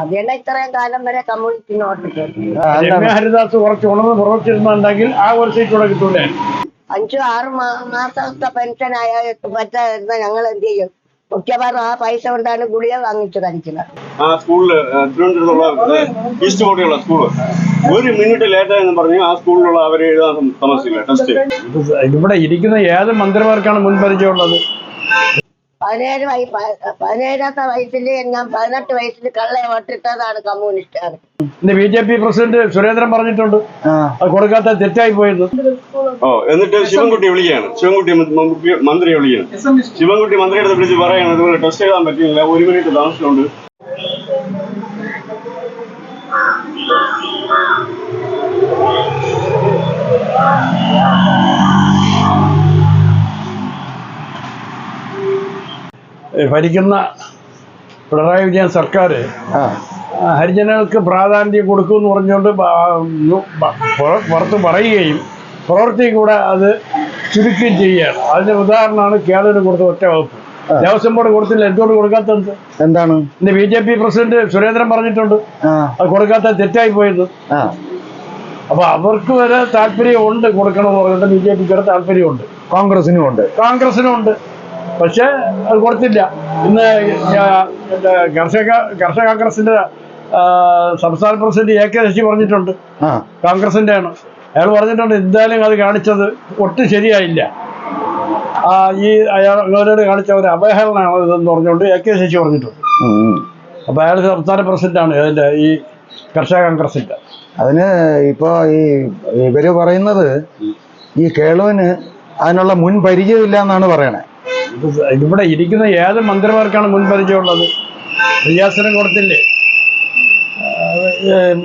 അതല്ല ഇത്രയും കാലം വരെ ഹരിദാസ് കുറച്ച് ഉണർന്ന് ആ ഒരു സീറ്റ് കൂടെ കിട്ടൂലേ? അഞ്ചു ആറ് മാസത്തെ പെൻഷൻ ആയ ഞങ്ങൾ എന്ത് ചെയ്യും? മിക്കവാറും ആ പൈസ കൊണ്ടാണ് ഗുളിക വാങ്ങിച്ചു കഴിക്കുന്നത് ആ സ്കൂളിൽ തിരുവനന്തപുരത്തുള്ള ഈസ്റ്റ് കോട്ടയുള്ള സ്കൂൾ ഒരു മിനിറ്റ് ലേറ്റായെന്ന് പറഞ്ഞ് ആ സ്കൂളിലുള്ള അവരെ എഴുതാൻ ടെസ്റ്റ് ഇവിടെ ഇരിക്കുന്ന ഏത് മന്ത്രിമാർക്കാണ് മുൻപരിചയമുള്ളത്? പതിനേഴ് വയ പതിനേഴാമത്തെ വയസ്സിൽ ഞാൻ പതിനെട്ട് വയസ്സിൽ കള്ള വോട്ടിട്ടതാണ് കമ്മ്യൂണിസ്റ്റാണ് B J P president Surendran പറഞ്ഞിട്ടുണ്ട്. അത് കൊടുക്കാത്ത തെറ്റായി പോയത്. ഓ എന്നിട്ട് ശിവൻകുട്ടി വിളിക്കുകയാണ്. ശിവൻകുട്ടി മന്ത്രിയെ വിളിക്കുകയാണ്. ശിവൻകുട്ടി മന്ത്രിയുടെ അടുത്ത് വിളിച്ച് പറയാണ് ഇതുപോലെ ടെസ്റ്റ് എഴുതാൻ പറ്റില്ല ഒരു മിനിറ്റ് താമസമുണ്ട് ഏ, ഭരിക്കുന്ന പിണറായി വിജയൻ സർക്കാർ ഹരിജനങ്ങൾക്ക് പ്രാധാന്യം കൊടുക്കുമെന്ന് പറഞ്ഞുകൊണ്ട് പുറത്ത് പറയുകയും പ്രവൃത്തി കൂടെ അത് ചുരുക്കുകയും ചെയ്യുകയാണ്. അതിന് ഉദാഹരണമാണ് കേരളത്തിന് കൊടുത്ത ഒറ്റ വകുപ്പ്. ദേവസ്വം ബോർഡ് കൊടുത്തില്ല എന്തുകൊണ്ട് കൊടുക്കാത്തത് എന്താണ്? ഇന്ന് B J P president Surendran പറഞ്ഞിട്ടുണ്ട് അത് കൊടുക്കാത്ത തെറ്റായി പോയത് അപ്പൊ അവർക്ക് വരെ താല്പര്യമുണ്ട് കൊടുക്കണമെന്ന് പറഞ്ഞിട്ട് ബി ജെ പിക്ക് താല്പര്യമുണ്ട്. കോൺഗ്രസിനും ഉണ്ട് കോൺഗ്രസിനും ഉണ്ട് പക്ഷെ അത് കൊടുത്തില്ല. ഇന്ന് കർഷക കർഷക കോൺഗ്രസിന്റെ സംസ്ഥാന പ്രസിഡന്റ് എ കെ ശശി പറഞ്ഞിട്ടുണ്ട്. കോൺഗ്രസിന്റെ ആണ് അയാൾ പറഞ്ഞിട്ടുണ്ട് എന്തായാലും അത് കാണിച്ചത് ഒട്ടും ശരിയായില്ല. ആ ഈ അയാൾ അവരോട് കാണിച്ച ഒരു അപഹരണമാണ് ഇതെന്ന് പറഞ്ഞുകൊണ്ട് എ കെ ശശി പറഞ്ഞിട്ടുണ്ട്. അപ്പൊ അയാൾ സംസ്ഥാന പ്രസിഡന്റാണ് അതിന്റെ ഈ കർഷക കോൺഗ്രസിന്റെ അതിന് ഇപ്പോ ഈ ഇവർ പറയുന്നത് ഈ കേളുവിന് അതിനുള്ള മുൻ പരിചയമില്ല എന്നാണ് പറയണേ. ഇവിടെ ഇരിക്കുന്ന ഏത് മന്ത്രിമാർക്കാണ് മുൻപരിചയമുള്ളത് റിയാസിനും കൊടുത്തില്ലേ?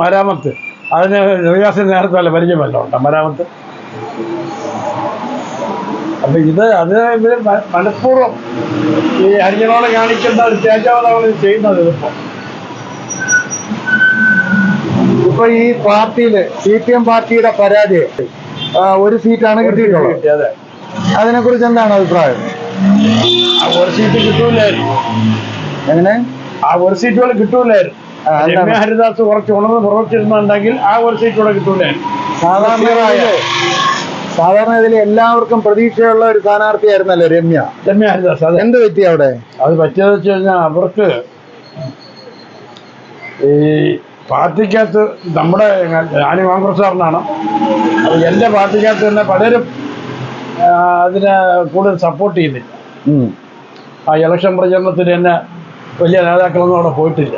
മരാമത്ത്. അതിന് റിയാസിന് നേരത്തെ അല്ല പരിചയമല്ല ഉണ്ടോ മരാമത്ത്? അപ്പൊ ഇത് അത് ഇവർ മനഃപൂർവം ഈ ഹരിജനോടെ കാണിക്കുന്ന ഒരു തേജാവതാണ് ചെയ്യുന്നത് ഇതിപ്പോ. ഇപ്പൊ ഈ പാർട്ടിയിൽ സി പി എം പാർട്ടിയുടെ പരാതി ഒരു സീറ്റാണ് കിട്ടിയിട്ടുള്ളത്. അതിനെക്കുറിച്ച് അതിനെ കുറിച്ച് എന്താണ് അഭിപ്രായം? ആ ഒരു സീറ്റ് കിട്ടൂലായിരുന്നു. എങ്ങനെ? ആ ഒരു സീറ്റ് കൂടെ കിട്ടൂലായിരുന്നു. രമ്യ ഹരിദാസ് കുറച്ച് ഉണർന്ന് പുറത്തിരുന്നുണ്ടെങ്കിൽ ആ ഒരു സീറ്റ് കൂടെ കിട്ടൂലായിരുന്നു. സാധാരണ സാധാരണ ഇതിൽ എല്ലാവർക്കും പ്രതീക്ഷയുള്ള ഒരു സ്ഥാനാർത്ഥിയായിരുന്നല്ലോ രമ്യ. രമ്യ ഹരിദാസ് അത്. എന്ത് പറ്റി അവിടെ? അത് പറ്റിയതെന്ന് വെച്ച് കഴിഞ്ഞാൽ അവർക്ക് ഈ പാർട്ടിക്കകത്ത് നമ്മുടെ ഞാൻ കോൺഗ്രസ്സുകാരനാണ് എന്റെ പാർട്ടിക്കകത്ത് തന്നെ പലരും അതിനെ കൂടുതൽ സപ്പോർട്ട് ചെയ്യുന്നില്ല. ആ ഇലക്ഷൻ പ്രചരണത്തിന് തന്നെ വലിയ നേതാക്കളൊന്നും അവിടെ പോയിട്ടില്ല.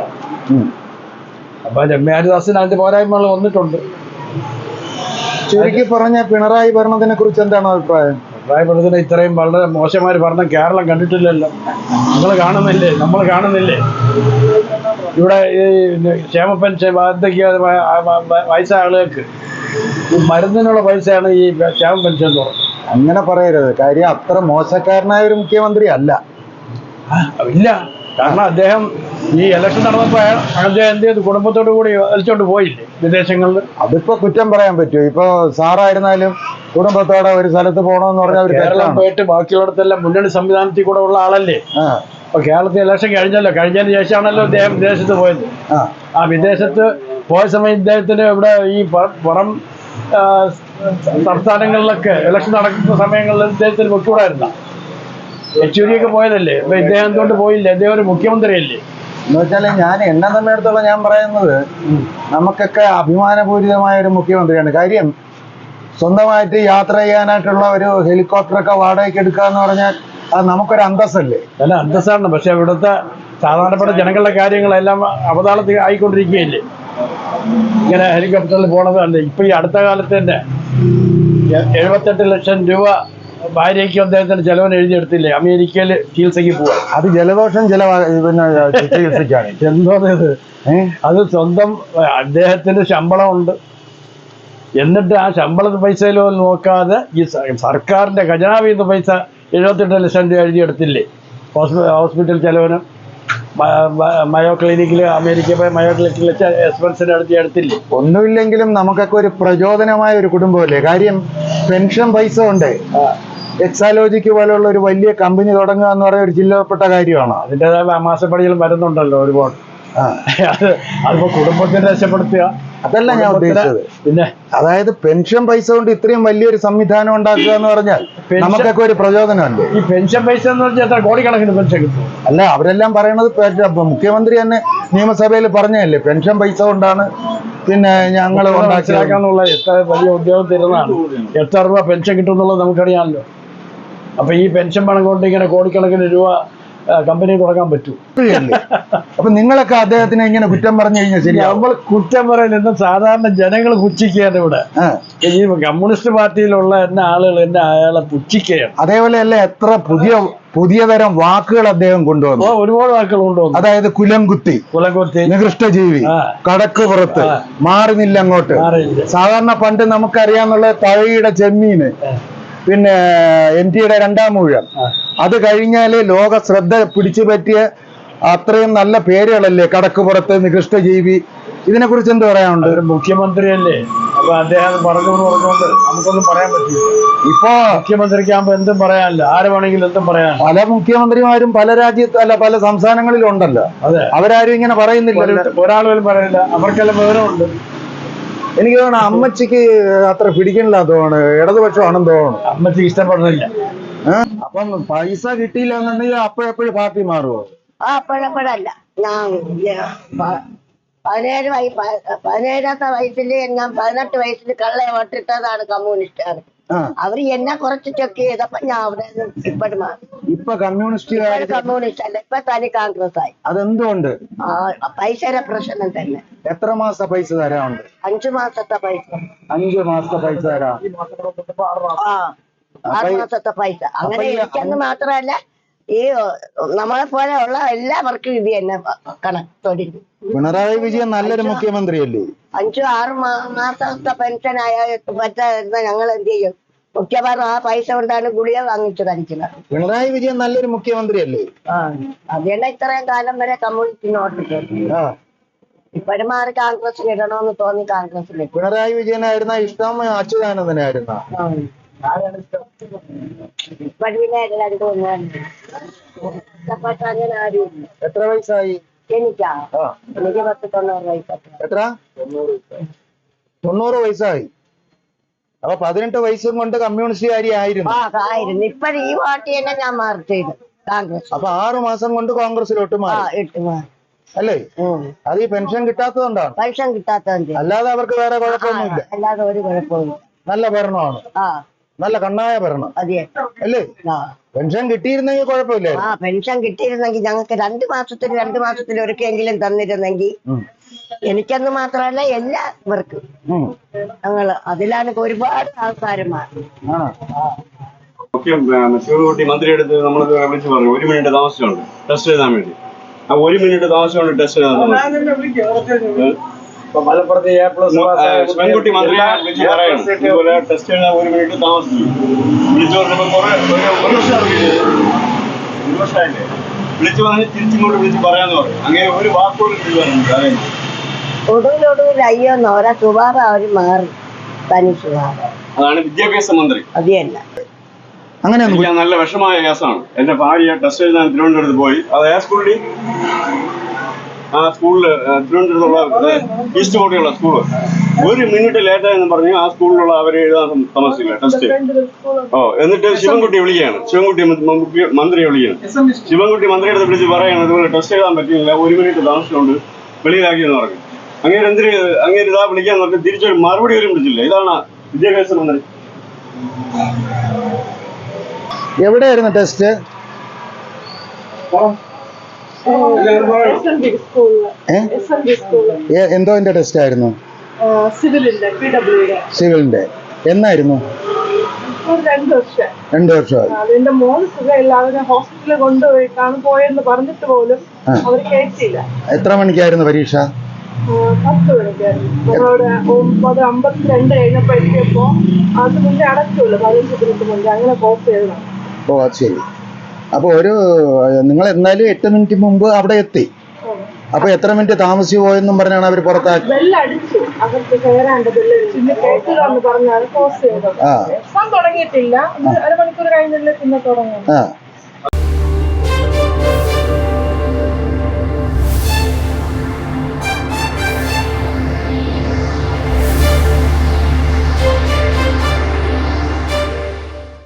അപ്പൊ അപ്പം അതിന്റെ അതിന്റെ പോരായ്മകൾ വന്നിട്ടുണ്ട്. ചുരുക്കി പറഞ്ഞ പിണറായി ഭരണത്തിനെ കുറിച്ച് എന്താണ് അഭിപ്രായം? പിണറായി ഭരണത്തിന് ഇത്രയും വളരെ മോശമായ ഭരണം കേരളം കണ്ടിട്ടില്ലല്ലോ. നിങ്ങൾ കാണുന്നില്ലേ? നമ്മൾ കാണുന്നില്ലേ? ഇവിടെ ഈ ക്ഷേമ പെൻഷൻ വാർദ്ധക്യ വയസ്സായ ആളുകൾക്ക് മരുന്നിനുള്ള പൈസയാണ് ഈ ക്ഷേമ പെൻഷൻ എന്ന് പറയുന്നത്. അങ്ങനെ പറയരുത്. കാര്യം അത്ര മോശക്കാരനായ ഒരു മുഖ്യമന്ത്രി അല്ല. ഇല്ല. കാരണം അദ്ദേഹം ഈ ഇലക്ഷൻ നടന്നപ്പോൾ അയാൾ അദ്ദേഹം എന്ത് ചെയ്തു? കുടുംബത്തോടു കൂടി വലിച്ചോണ്ട് പോയില്ലേ വിദേശങ്ങളിൽ? അതിപ്പോ കുറ്റം പറയാൻ പറ്റുമോ? ഇപ്പൊ സാറായിരുന്നാലും കുടുംബത്തോടെ ഒരു സ്ഥലത്ത് പോകണമെന്ന് പറഞ്ഞാൽ കേരളം പോയിട്ട് ബാക്കിയുള്ളിടത്തെല്ലാം മുന്നണി സംവിധാനത്തിൽ കൂടെ ഉള്ള ആളല്ലേ? അപ്പൊ കേരളത്തിൽ ഇലക്ഷൻ കഴിഞ്ഞല്ലോ. കഴിഞ്ഞതിന് ശേഷമാണല്ലോ അദ്ദേഹം വിദേശത്ത് പോയത്. ആ. വിദേശത്ത് പോയ സമയം ഇദ്ദേഹത്തിന് ഇവിടെ ഈ പുറം സംസ്ഥാനങ്ങളിലൊക്കെ ഇലക്ഷൻ നടക്കുന്ന സമയങ്ങളിൽ ഇദ്ദേഹത്തിന് വെക്കൂടായിരുന്ന യെച്ചൂരിയൊക്കെ പോയതല്ലേ? അപ്പൊ ഇദ്ദേഹം എന്തുകൊണ്ട് പോയില്ല? അദ്ദേഹം ഒരു മുഖ്യമന്ത്രിയല്ലേ? എന്ന് വെച്ചാൽ ഞാൻ എന്നെ സമയത്തോളം ഞാൻ പറയുന്നത് നമുക്കൊക്കെ അഭിമാനപൂരിതമായ ഒരു മുഖ്യമന്ത്രിയാണ്. കാര്യം സ്വന്തമായിട്ട് യാത്ര ചെയ്യാനായിട്ടുള്ള ഒരു ഹെലികോപ്റ്ററൊക്കെ വാടകയ്ക്ക് എടുക്കുക എന്ന് പറഞ്ഞാൽ അത് നമുക്കൊരു അന്തസ്സല്ലേ? അല്ല അന്തസ്സാണ്. പക്ഷെ ഇവിടുത്തെ സാധാരണപ്പെട്ട ജനങ്ങളുടെ കാര്യങ്ങളെല്ലാം അവതാളത്തിൽ ആയിക്കൊണ്ടിരിക്കുകയല്ലേ? ഇങ്ങനെ ഹെലികോപ്റ്ററിൽ പോണത് കണ്ട്. ഇപ്പൊ ഈ അടുത്ത കാലത്ത് തന്നെ എഴുപത്തെട്ട് ലക്ഷം രൂപ ഭാര്യയ്ക്കും അദ്ദേഹത്തിന് ചെലവൻ എഴുതിയെടുത്തില്ലേ? അമേരിക്കയിൽ ചികിത്സയ്ക്ക് പോവാ അത് ജലദോഷം ചില പിന്നെ ചികിത്സിക്കാണ് എന്തോന്ന് ഇത്? ഏ? അത് സ്വന്തം അദ്ദേഹത്തിന്റെ അദ്ദേഹത്തിന് ശമ്പളമുണ്ട്. എന്നിട്ട് ആ ശമ്പള പൈസയിലോ നോക്കാതെ ഈ സർക്കാരിന്റെ ഖജനാവിൽ നിന്ന് പൈസ എഴുപത്തെട്ട് ലക്ഷം രൂപ എഴുതിയെടുത്തില്ലേ? ഹോസ്പിറ്റൽ ചെലവിന്. മയോ ക്ലിനിക്കിൽ അമേരിക്ക പോയ മയോ ക്ലിനിക്കിൽ എക്സ്പെൻസിന് അടുത്ത് എടുത്തില്ലേ? ഒന്നുമില്ലെങ്കിലും നമുക്കൊക്കെ ഒരു പ്രചോദനമായ ഒരു കുടുംബമല്ലേ? കാര്യം പെൻഷൻ പൈസ ഉണ്ട്. എക്സാലോജിക്ക് പോലെയുള്ള ഒരു വലിയ കമ്പനി തുടങ്ങുക എന്ന് പറയുന്ന ഒരു ജില്ലപ്പെട്ട കാര്യമാണ്. അതിന്റെതായ മാസപ്പടികളും വരുന്നുണ്ടല്ലോ ഒരുപാട്. അത് അതിപ്പോ കുടുംബത്തെ രക്ഷപ്പെടുത്തുക. അതല്ല ഞാൻ ഉദ്ദേശിച്ചത്. പിന്നെ അതായത് പെൻഷൻ പൈസ കൊണ്ട് ഇത്രയും വലിയൊരു സംവിധാനം ഉണ്ടാക്കുക എന്ന് പറഞ്ഞാൽ നമുക്കൊക്കെ ഒരു പ്രചോദനമല്ലേ? ഈ പെൻഷൻ പൈസ എന്ന് പറഞ്ഞാൽ എത്ര കോടിക്കണക്കിന് പെൻഷൻ കിട്ടും? അല്ല അവരെല്ലാം പറയണത് മുഖ്യമന്ത്രി തന്നെ നിയമസഭയിൽ പറഞ്ഞതല്ലേ പെൻഷൻ പൈസ കൊണ്ടാണ് പിന്നെ ഞങ്ങൾ ഉണ്ടാക്കിയാക്കാന്നുള്ള എത്ര വലിയ ഉദ്യോഗം തരുന്നതാണ്. എത്ര രൂപ പെൻഷൻ കിട്ടും എന്നുള്ളത് നമുക്കറിയാമല്ലോ. അപ്പൊ ഈ പെൻഷൻ പണം കൊണ്ട് ഇങ്ങനെ കോടിക്കണക്കിന് രൂപ കമ്പനി തുടങ്ങാൻ പറ്റൂ? അപ്പൊ നിങ്ങളൊക്കെ അദ്ദേഹത്തിനെ എങ്ങനെ കുറ്റം പറഞ്ഞു കഴിഞ്ഞാൽ ശരി നമ്മൾ കുറ്റം പറയലെന്ന് സാധാരണ ജനങ്ങൾ പുച്ഛിക്കുകയാണ് ഇവിടെ. ഈ കമ്മ്യൂണിസ്റ്റ് പാർട്ടിയിലുള്ള എന്നെ ആളുകൾ എന്നെ അയാളെ പുച്ഛിക്കുകയാണ്. അതേപോലെ അല്ലേ എത്ര പുതിയ പുതിയ തരം വാക്കുകൾ അദ്ദേഹം കൊണ്ടുവന്നു. ഒരുപാട് വാക്കുകൾ കൊണ്ടുവന്നു. അതായത് കുലംകുത്തി കുലംകുത്തി. നികൃഷ്ടജീവി. കടക്ക് പുറത്ത് മാറി നില്ല അങ്ങോട്ട് സാധാരണ പണ്ട് നമുക്കറിയാന്നുള്ള തഴയുടെ ചെമ്മീന്. പിന്നെ എൻ ടിയുടെ രണ്ടാം മൂഴം അത് കഴിഞ്ഞാൽ ലോക ശ്രദ്ധ പിടിച്ചു പറ്റിയ അത്രയും നല്ല പേരുകളല്ലേ കടക്കുപുറത്ത് നികൃഷ്ടജീവി. ഇതിനെ കുറിച്ച് എന്ത് പറയാനുണ്ട്? മുഖ്യമന്ത്രി മുഖ്യമന്ത്രിയല്ലേ? അപ്പൊ അദ്ദേഹം പറഞ്ഞു പറഞ്ഞുകൊണ്ട് നമുക്കൊന്നും പറയാൻ പറ്റില്ല. ഇപ്പോ മുഖ്യമന്ത്രിക്കാകുമ്പോ എന്തും പറയാനല്ല. ആര് വേണമെങ്കിലും എന്തും പറയാൻ പല മുഖ്യമന്ത്രിമാരും പല രാജ്യത്ത് അല്ല പല സംസ്ഥാനങ്ങളിലും ഉണ്ടല്ലോ അതെ. അവരാരും ഇങ്ങനെ പറയുന്നില്ല ഒരാൾ പറയുന്നില്ല. അവർക്കെല്ലാം വിവരമുണ്ട്. എനിക്ക് തോന്നുന്നു അമ്മച്ചിക്ക് അത്ര പിടിക്കണില്ല തോന്നുന്നു. ഇടതുപക്ഷമാണെന്ന് തോന്നുന്നു. അമ്മച്ചിക്ക് ഇഷ്ടപ്പെടുന്നില്ല? അപ്പം പൈസ കിട്ടിയില്ല എന്നുണ്ടെങ്കിൽ അപ്പോഴെപ്പോഴും പാർട്ടി മാറുമോ ആ അപ്പോഴപ്പോഴല്ല ഞാൻ പതിനേഴ് വയ പതിനേഴാമത്തെ വയസ്സിൽ ഞാൻ പതിനെട്ട് വയസ്സിൽ കള്ളയെ വോട്ടിട്ടതാണ് കമ്മ്യൂണിസ്റ്റ് ആ അവർ എന്നെ കുറച്ചിട്ടൊക്കെ ചെക്ക് ചെയ്തപ്പോ ഞാൻ അവിടെ ഇപ്പഴും ഇപ്പൊ കമ്മ്യൂണിസ്റ്റ് കമ്മ്യൂണിസ്റ്റ് അല്ല ഇപ്പൊ തനി കോൺഗ്രസ് ആയി അതെന്തുകൊണ്ട് പൈസയുടെ പ്രശ്നം തന്നെ. എത്ര മാസ പൈസ തരാനുണ്ട്? അഞ്ചു മാസത്തെ പൈസ. അഞ്ചു മാസത്തെ പൈസ തരാം. ആ ആറ് മാസത്തെ പൈസ. അങ്ങനെ എനിക്കെന്ന് മാത്രമല്ല ഈ നമ്മളെ പോലെ ഉള്ള എല്ലാവർക്കും ഇത് തന്നെ കണക്ക് തൊഴിൽ പിണറായി വിജയൻ നല്ലൊരു മുഖ്യമന്ത്രിയല്ലേ? അഞ്ചു ആറ് മാസത്തെ പെൻഷൻ ആയ പറ്റുന്ന ഞങ്ങൾ എന്ത് ചെയ്യും? മുഖ്യമാരും ആ പൈസ കൊണ്ടാണ് ഗുളിക വാങ്ങിച്ചു കഴിക്കുന്നത് പിണറായി വിജയൻ നല്ലൊരു മുഖ്യമന്ത്രിയല്ലേ? ആ അത് തന്നെ ഇത്രയും കാലം വരെ കമ്മ്യൂണിസ്റ്റിന് വോട്ടിട്ടു ആ. ഇപ്പോഴും മാറി കോൺഗ്രസ് ഇടണമെന്ന് തോന്നി കോൺഗ്രസിൽ ഇട്ടു. പിണറായി വിജയനായിരുന്ന ഇഷ്ടം അച്യുതാനന്ദനായിരുന്ന. എത്ര വയസ്സായി? എനിക്കാ? എനിക്ക് പത്ത് തൊണ്ണൂറ് വയസ്സായി. എത്ര? തൊണ്ണൂറ് വയസ്സായി. അപ്പൊ പതിനെട്ട് വയസ്സും കൊണ്ട് കമ്മ്യൂണിസ്റ്റുകാരി ആയിരുന്നു. ആ ആയിരുന്നു. ഇപ്പൊ ഈ പാർട്ടി തന്നെ ഞാൻ മാറി ചെയ്തു കോൺഗ്രസ്. അപ്പൊ ആറു മാസം കൊണ്ട് കോൺഗ്രസിലോട്ട് മാറി. അല്ലേ. അത് ഈ പെൻഷൻ കിട്ടാത്തതുകൊണ്ടാണ്. പെൻഷൻ കിട്ടാത്തത് അല്ലാതെ അവർക്ക് വേറെ കുഴപ്പമൊന്നുമില്ല. അല്ലാതെ ഒരു കുഴപ്പമില്ല നല്ല ഭരണമാണ്. ആ. നല്ല കണ്ണായ ഭരണം. അതെ. അല്ലേ? പെൻഷൻ കിട്ടിയിരുന്നെങ്കിൽ കുഴപ്പമില്ല ആ പെൻഷൻ കിട്ടിയിരുന്നെങ്കിൽ ഞങ്ങൾക്ക് രണ്ട് മാസത്തിൽ രണ്ട് മാസത്തിൽ ഒരുക്കെങ്കിലും തന്നിരുന്നെങ്കിൽ. എനിക്കെന്ന് മാത്രമല്ല എല്ലാവർക്കും. ഞങ്ങൾ അതിലാണ് ഒരുപാട് ആൾക്കാരുമാർ. മുഖ്യം ശിവൻകുട്ടി മന്ത്രിയെടുത്ത് നമ്മൾ വിളിച്ചു പറഞ്ഞു. ഒരു മിനിറ്റ് താമസിച്ചുണ്ട് ടെസ്റ്റ് എഴുതാൻ വേണ്ടി. ആ ഒരു മിനിറ്റ് താമസിച്ചുകൊണ്ട് ടെസ്റ്റ് എഴുതാൻ മലപ്പുറത്ത് എ പ്ലസ് ശിവൻകുട്ടി ഇതുപോലെ ടെസ്റ്റ് എഴുതാൻ ഒരു മിനിറ്റ് താമസിച്ചു. വിളിച്ചു പറഞ്ഞപ്പോ കുറെ ഒരു ഒരു വർഷം ഒരു വർഷമായില്ലേ? വിളിച്ചു പറഞ്ഞ് തിരിച്ചിങ്ങോട്ട് വിളിച്ച് പറയാന്ന് പറയും അങ്ങനെ ഒരു എഴുതാനുണ്ട് ഒടുവിലൊടുവിൽ അയ്യോ നോരാ സുബാറ അവർ മാറി. തനി അതാണ് വിദ്യാഭ്യാസ മന്ത്രി. അങ്ങനെ നല്ല വിഷമായ കേസാണ്. എന്റെ ഭാര്യ ടെസ്റ്റ് എഴുതാൻ തിരുവനന്തപുരത്ത് പോയി. അത് ഏ സ്കൂളിൽ ആ സ്കൂളിൽ തിരുവനന്തപുരത്തുള്ള ഈസ്റ്റ് കോട്ടയുള്ള സ്കൂൾ ഒരു മിനിറ്റ് ലേറ്റ് എന്ന് പറഞ്ഞ് ആ സ്കൂളിലുള്ള അവരെ എഴുതാൻ താമസിക്കില്ല ടെസ്റ്റ്. ഓ എന്നിട്ട് ശിവൻകുട്ടി വിളിക്കുകയാണ്. ശിവൻകുട്ടി മന്ത്രി മന്ത്രിയെ വിളിക്കുകയാണ്. ശിവൻകുട്ടി മന്ത്രിയുടെ വിളിച്ച് പറയാണ് ഇതുപോലെ ടെസ്റ്റ് എഴുതാൻ പറ്റുന്നില്ല ഒരു മിനിറ്റ് താമസിച്ചുകൊണ്ട് വെളിയിലാക്കിയെന്ന് പറഞ്ഞു. അങ്ങനെ എന്തിന് അങ്ങനെ ഇതാ വിളിക്കാന്ന് പറഞ്ഞു തിരിച്ചൊരു മറുപടി വരും വിളിച്ചില്ല. ഇതാണ് വിദ്യാഭ്യാസ മന്ത്രി. എവിടെയായിരുന്നു ടെസ്റ്റ്? ഏ? എന്റെ ടെസ്റ്റ് ആയിരുന്നു? സിവിലിന്റെ എന്നായിരുന്നു? രണ്ടു രണ്ട് വർഷം. വർഷമായി അതിന്റെ മോന് സുഖമില്ല. അവരെ ഹോസ്പിറ്റലിൽ കൊണ്ടുപോയിട്ടാണ് പോയെന്ന് പറഞ്ഞിട്ട് പോലും അവർ അവർ കേട്ടില്ല. എത്ര മണിക്കായിരുന്നു പരീക്ഷ? പത്ത് മണിക്കായിരുന്നു. നമ്മളവിടെ ഒമ്പത് അമ്പത്തിരണ്ട് കഴിഞ്ഞപ്പോഴേക്കപ്പോ അത് മുന്നേ അടച്ചുള്ളൂ പതിനഞ്ച് മിനിറ്റ് മുന്നേ. അങ്ങനെ പോസ്റ്റ് ചെയ്തതാണ്. ഓ അത് ശരി. അപ്പൊ ഒരു നിങ്ങൾ എന്നാലും എട്ട് മിനിറ്റ് മുമ്പ് അവിടെ എത്തി. അപ്പൊ എത്ര മിനിറ്റ് താമസിച്ചു പോയെന്നും പറഞ്ഞാണ് അവർ പുറത്താക്കി. ആ.